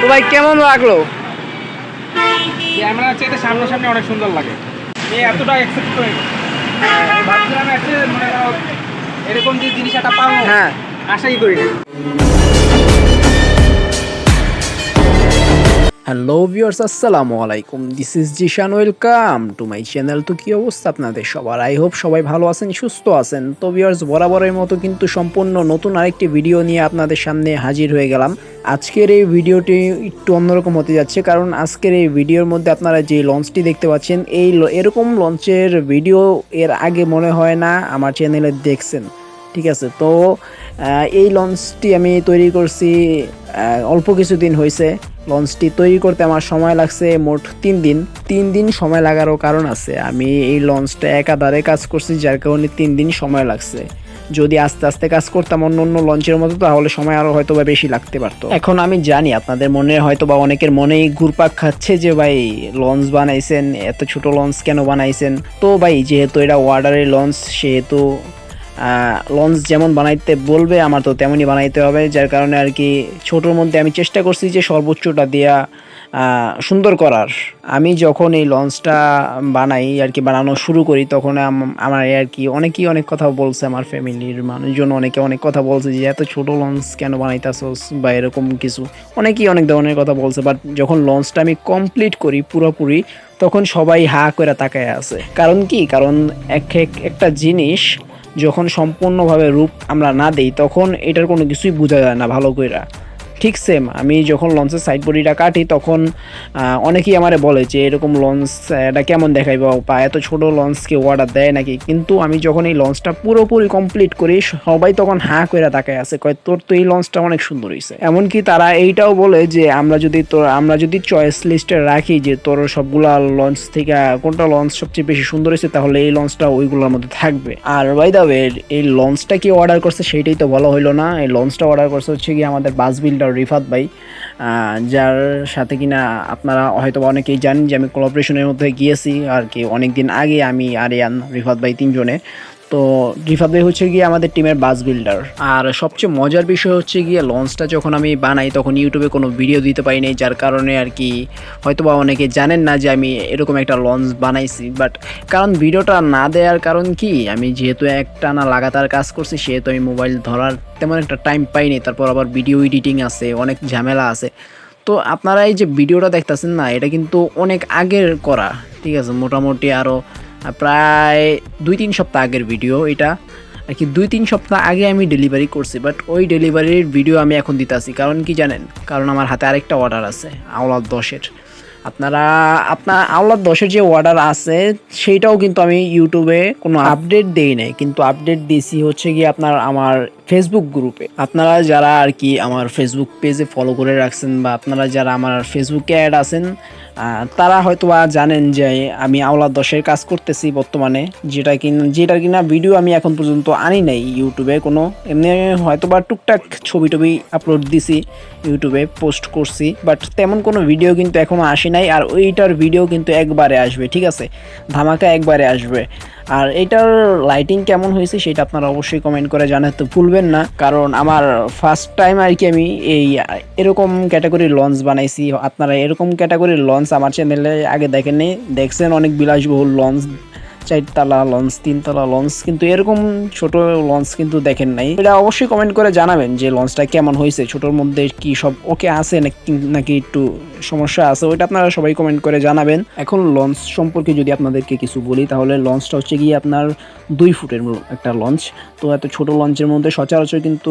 তো ভাই কেমন লাগল? ক্যামেরা চাইতে সামনাসামনি অনেক সুন্দর লাগে। এই এতটা এক্সেপ্ট করে ভাবছিলাম একটা মনে এরকম যে জিনিস একটা পাবো হ্যাঁ। আশাই করি না। হ্যালো ভিউয়ার্স আসসালামু আলাইকুম। This is Zeeshan welcome to my channel তো কী অবস্থা আপনাদের সবার? আই হোপ সবাই ভালো আছেন, সুস্থ আছেন। তো ভিউয়ার্স বরাবরের মতো কিন্তু সম্পূর্ণ নতুন আরেকটি ভিডিও নিয়ে আপনাদের সামনে হাজির হয়ে গেলাম। আজকের এই ভিডিওটি একটু অন্যরকম হতে যাচ্ছে, কারণ আজকের এই ভিডিওর মধ্যে আপনারা যে লঞ্চটি দেখতে পাচ্ছেন, এই এরকম লঞ্চের ভিডিও এর আগে মনে হয় না আমার চ্যানেলে দেখছেন। ঠিক আছে? তো এই লঞ্চটি আমি তৈরি করছি অল্প কিছুদিন হয়েছে লঞ্চটি তৈরি করতে আমার সময় লাগছে মোট তিন দিন। তিন দিন সময় লাগারও কারণ আছে। আমি এই লঞ্চটা একাধারে কাজ করছি, যার কারণে তিন দিন সময় লাগছে। যদি আস্তে আস্তে কাজ করতাম অন্য অন্য লঞ্চের মতো, তাহলে সময় আরও হয়তো বা বেশি লাগতে পারতো। এখন আমি জানি আপনাদের মনে হয়তো বা অনেকের মনেই ঘুরপাক খাচ্ছে যে, ভাই, লঞ্চ বানাইছেন, এত ছোট লঞ্চ কেন বানাইছেন? তো, ভাই, যেহেতু এটা ওয়ার্ডারের লঞ্চ, সেহেতু লঞ্চ যেমন বানাইতে বলবে আমার তো তেমনই বানাইতে হবে যার কারণে আর কি ছোটোর মধ্যে আমি চেষ্টা করছি যে সর্বোচ্চটা আহ, সুন্দর করার। আমি যখন এই লঞ্চটা বানাই আর কি বানানো শুরু করি তখন আম- আমার আর কি অনেকেই অনেক কথা বলছে আমার ফ্যামিলির মানুষজন অনেকে অনেক কথা বলছে যে এত ছোট লঞ্চ কেন বানাইতেছস? বা এরকম কিছু। অনেকেই অনেক ধরনের কথা বলছে বাট যখন লঞ্চটা আমি কমপ্লিট করি পুরোপুরি তখন সবাই হা করে তাকায় আছে। কারণ কি? কারণ এক- একটা জিনিস যখন সম্পূর্ণভাবে রূপ আমরা না দেই, তখন এটার কোনো কিছুই বোঝা যায় না ভালো কইরা। ঠিক সেম আমি যখন লঞ্চের সাইড বডিটা কাটি, তখন অনেকেই আমারে বলে যে, এরকম লঞ্চ এটা কেমন দেখাইব? বা এত ছোট লঞ্চকে অর্ডার দেয় নাকি? কিন্তু আমি যখন এই লঞ্চটা পুরোপুরি কমপ্লিট করি, সবাই তখন হাঁ করে তাকায় আছে, কয়, তোর তো এই লঞ্চটা অনেক সুন্দর হয়েছে এমনকি তারা এইটাও বলে যে, আমরা যদি তোর, আমরা যদি চয়েস লিস্টে রাখি যে, তোর সবগুলা লঞ্চ থেকে কোনটা লঞ্চ সবচেয়ে বেশি সুন্দর হয়েছে তাহলে এই লঞ্চটা ওইগুলোর মধ্যে থাকবে। আর বাই দা এই লঞ্চটা কি অর্ডার করছে, সেইটাই তো বলা হইল না। এই লঞ্চটা অর্ডার করছে হচ্ছে কি আমাদের বাস বিল্ডার রিফাত ভাই যার সাথে কিনা আপনারা হয়তো অনেকেই জানেন যে আমি কোলাবরেশনের মধ্যে গিয়েছি আর কি। অনেক দিন আগে আমি, আরিয়ান, রিফাত ভাই তিনজনে তো ভাই হচ্ছে গিয়ে আমাদের টিমের বাস বিল্ডার। আর সবচেয়ে মজার বিষয় হচ্ছে গিয়ে লঞ্চটা যখন আমি বানাই, তখন ইউটিউবে কোনো ভিডিও দিতে পারি নাই, যার কারণে আর কি হয়তো বা অনেকে জানেন না যে আমি এরকম একটা লঞ্চ বানাইছি। বাট কারণ ভিডিওটা না দেওয়ার কারণ কি? আমি যেহেতু একটা না লাগাতার কাজ করছি, সেহেতু আমি মোবাইল ধরার তেমন একটা টাইম পাইনি তারপর আবার ভিডিও এডিটিং আছে, অনেক ঝামেলা আছে। তো আপনারা এই যে ভিডিওটা দেখতেছেন না, এটা কিন্তু অনেক আগের করা, ঠিক আছে? মোটামুটি আরও প্রায় দুই তিন সপ্তাহ আগের ভিডিও এটা। আর কি দুই তিন সপ্তাহ আগে আমি ডেলিভারি করছি বাট ওই ডেলিভারির ভিডিও আমি এখন দিতেছি। কারণ কি জানেন? কারণ আমার হাতে আরেকটা অর্ডার আছে, আওলাদ দশের। আপনারা আপনার আওলাদ দশের যে অর্ডার আছে, সেইটাও কিন্তু আমি ইউটিউবে কোনো আপডেট দেই নাই। কিন্তু আপডেট দিয়েছি হচ্ছে কি আপনার আমার ফেসবুক গ্রুপে আপনারা যারা আর কি আমার ফেসবুক পেজে ফলো করে রাখছেন বা আপনারা যারা আমার ফেসবুকে অ্যাড আছেন তারা হয়তো জানেন যে আমি আওলাদ দশের কাজ করতেছি বর্তমানে। যেটা কিনা, যেটার কিনা ভিডিও আমি এখন পর্যন্ত আনি নাই ইউটিউবে কোনো এমনি হয়তো বা টুকটাক ছবি টবি আপলোড দিছি ইউটিউবে পোস্ট করছি। বাট তেমন কোনো ভিডিও কিন্তু এখনও আসে নাই। আর ওইটার ভিডিও কিন্তু একবারে আসবে, ঠিক আছে? ধামাকা একবারে আসবে। আর এটার লাইটিং কেমন হয়েছে সেটা আপনারা অবশ্যই কমেন্ট করে জানাতে ভুলবেন না। কারণ আমার ফার্স্ট টাইম আর কি আমি এই এরকম ক্যাটাগরির লঞ্চ বানাইছি। আপনারা এরকম ক্যাটাগরির লঞ্চ আমার চ্যানেলে আগে দেখেননি দেখছেন অনেক বিলাসবহুল লঞ্চ চারতলা লঞ্চ তিনতলা লঞ্চ কিন্তু এরকম ছোট লঞ্চ কিন্তু দেখেন নাই। এটা অবশ্যই কমেন্ট করে জানাবেন যে লঞ্চটা কেমন হয়েছে, ছোটোর মধ্যে কি সব ওকে আছে নাকি নাকি একটু সমস্যা আছে, ওইটা আপনারা সবাই কমেন্ট করে জানাবেন। এখন লঞ্চ সম্পর্কে যদি আপনাদেরকে কিছু বলি, তাহলে লঞ্চটা হচ্ছে গিয়ে আপনার দুই ফুটের একটা লঞ্চ তো এত ছোট লঞ্চের মধ্যে সচরাচর কিন্তু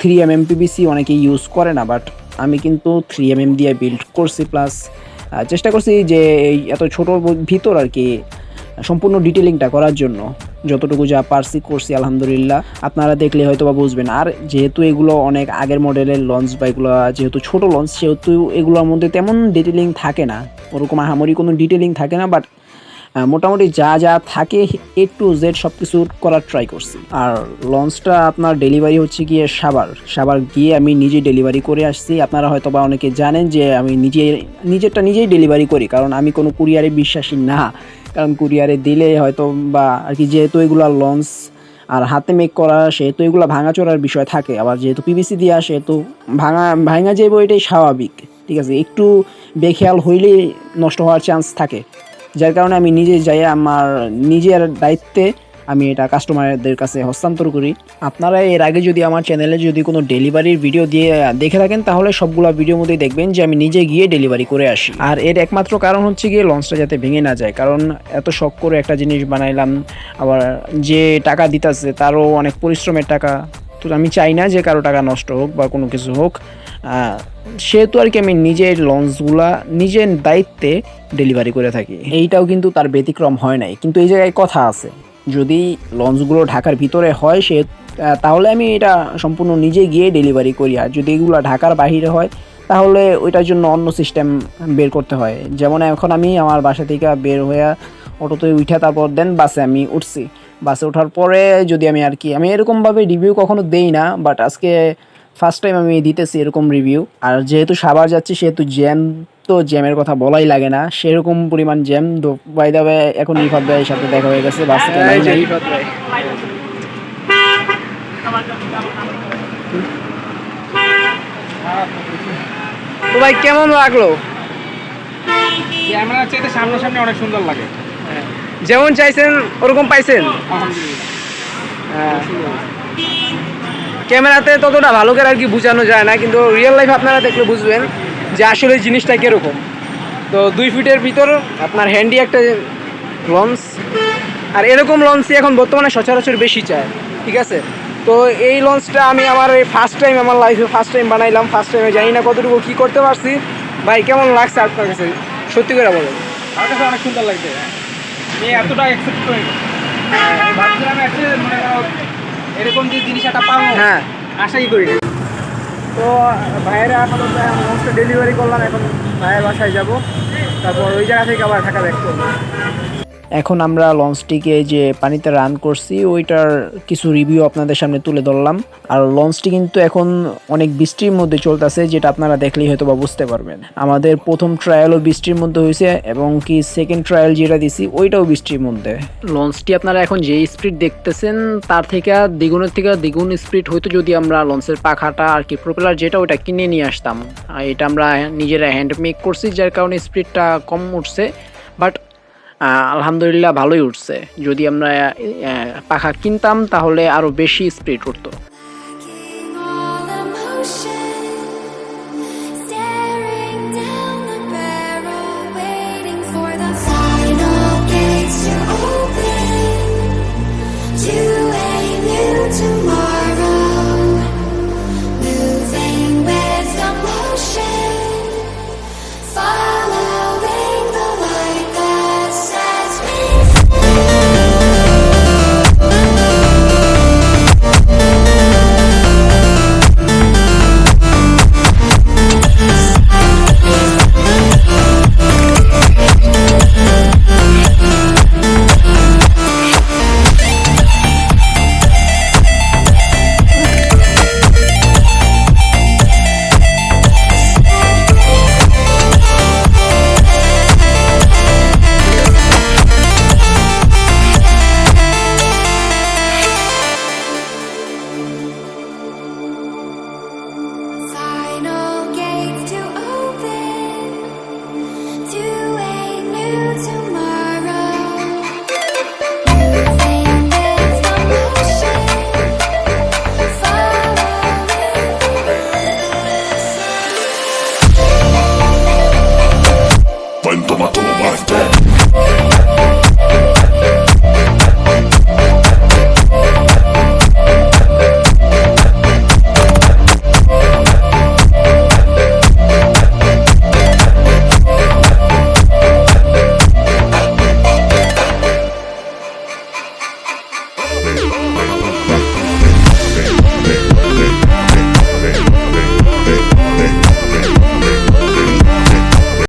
থ্রি এম এম পিবিসি অনেকে ইউজ করে না বাট আমি কিন্তু থ্রি এম এম দিয়ে বিল্ড করছি প্লাস চেষ্টা করছি যে এই এত ছোটোর ভিতর আর কি, সম্পূর্ণ ডিটেলিংটা করার জন্য। যতটুকু যা পারছি করছি, আলহামদুলিল্লাহ। আপনারা দেখলে হয়তো বা বুঝবেন। আর যেহেতু এগুলো অনেক আগের মডেলের লঞ্চ বা এগুলো, যেহেতু ছোট লঞ্চ সেহেতু এগুলোর মধ্যে তেমন ডিটেলিং থাকে না। ওরকম আহামরি কোনো ডিটেলিং থাকে না বাট মোটামুটি যা যা থাকে এ টু জেড সব কিছু করার ট্রাই করছি। আর লঞ্চটা আপনার ডেলিভারি হচ্ছে গিয়ে সাবার সাবার গিয়ে আমি নিজে ডেলিভারি করে আসছি। আপনারা হয়তো বা অনেকে জানেন যে আমি নিজে, নিজেরটা নিজেই ডেলিভারি করি, কারণ আমি কোনো কুরিয়ারে বিশ্বাসী না। কারণ কুরিয়ারে দিলে হয়তো বা আর কি যেহেতু এগুলো লঞ্চ আর হাতে মেক করা, সেহেতু এগুলো ভাঙাচোরার বিষয় থাকে। আবার যেহেতু পিভিসি দেওয়া সেহেতু ভাঙা ভাঙা যাইব এটাই স্বাভাবিক। ঠিক আছে, একটু বেখেয়াল হইলেই নষ্ট হওয়ার চান্স থাকে। যার কারণে আমি নিজে যাই আমার নিজের দায়িত্বে আমি এটা কাস্টমারদের কাছে হস্তান্তর করি। আপনারা এর আগে যদি আমার চ্যানেলে যদি কোনো ডেলিভারির ভিডিও দিয়ে, দেখে থাকেন, তাহলে সবগুলো ভিডিওর মধ্যেই দেখবেন যে আমি নিজে গিয়ে ডেলিভারি করে আসি। আর এর একমাত্র কারণ হচ্ছে গিয়ে লঞ্চটা যাতে ভেঙে না যায়। কারণ এত শখ করে একটা জিনিস বানাইলাম, আবার যে টাকা দিতেছে, তারও অনেক পরিশ্রমের টাকা। তো আমি চাই না যে কারও টাকা নষ্ট হোক বা কোনো কিছু হোক। সেহেতু আর কি আমি নিজের লঞ্চগুলা নিজের দায়িত্বে ডেলিভারি করে থাকি। এইটাও কিন্তু তার ব্যতিক্রম হয় নাই। কিন্তু এই জায়গায় কথা আছে। যদি লঞ্চগুলো ঢাকার ভিতরে হয় সে তাহলে আমি এটা সম্পূর্ণ নিজে গিয়ে ডেলিভারি করি। আর যদি এগুলো ঢাকার বাইরে হয়, তাহলে ওইটার জন্য অন্য সিস্টেম বের করতে হয়। যেমন এখন আমি আমার বাসা থেকে বের হয়ে অটোতে উঠে তারপর দেন বাসে আমি উঠছি। বাসে ওঠার পরে যদি আমি আর কি আমি এরকমভাবে রিভিউ কখনো দেই না বাট আজকে ফার্স্ট টাইম আমি দিতেছি এরকম রিভিউ আর যেহেতু সাবার যাচ্ছি সেহেতু জ্যাম তো জ্যামের কথা বলাই লাগে না। সেরকম পরিমাণ জ্যাম বাই দাবে এখন রিফাত ভাইয়ের সাথে দেখা হয়ে গেছে বাস থেকে। তো ভাই। কেমন লাগল? ক্যামেরার চাইতে সামনাসামনি অনেক সুন্দর লাগে। যেমন চাইছেন ওরকম পাইছেন? ক্যামেরাতে ততটা ভালো করে আর কি বোঝানো যায় না, কিন্তু রিয়েল লাইফ আপনারা দেখলে বুঝবেন যে আসলে জিনিসটা কীরকম। তো দুই ফিটের ভিতর আপনার হ্যান্ডি একটা লঞ্চ আর এরকম লঞ্চই এখন বর্তমানে সচরাচর বেশি চায়, ঠিক আছে? তো এই লঞ্চটা আমি আমার এই ফার্স্ট টাইম আমার লাইফে ফার্স্ট টাইম বানাইলাম ফার্স্ট টাইমে জানি না কতটুকু কী করতে পারছি। ভাই, কেমন লাগছে আপনার কাছে? সত্যি করে বলেন। আমার কাছে অনেক সুন্দর লাগছে। এতটা এরকম যে জিনিস একটা পাবো হ্যাঁ। আশাই করি তো ভাইয়েরা আপাতত ডেলিভারি করলাম এখন ভাইয়ের বাসায় যাব। তারপর ওই জায়গা থেকে আবার ঢাকা ব্যাক করব। এখন আমরা লঞ্চটিকে যে পানিতে রান করছি, ওইটার কিছু রিভিউ আপনাদের সামনে তুলে ধরলাম। আর লঞ্চটি কিন্তু এখন অনেক বৃষ্টির মধ্যে চলতেছে, যেটা আপনারা দেখলেই হয়তো বা বুঝতে পারবেন। আমাদের প্রথম ট্রায়ালও বৃষ্টির মধ্যে হয়েছে, এবং কি সেকেন্ড ট্রায়াল যেটা দিছি, ওইটাও বৃষ্টির মধ্যে। লঞ্চটি আপনারা এখন যে স্পিড দেখতেছেন, তার থেকে দ্বিগুণের থেকে দ্বিগুণ স্পিড হয়তো যদি আমরা লঞ্চের পাখাটা আর কি প্রপেলার যেটা ওটা কিনে নিয়ে আসতাম। এটা আমরা নিজেরা হ্যান্ড মেক করছি, যার কারণে স্পিডটা কম উঠছে। বাট আলহামদুলিল্লাহ ভালোই উঠছে। যদি আমরা পাখা কিনতাম তাহলে আরও বেশি স্প্রেড উঠতো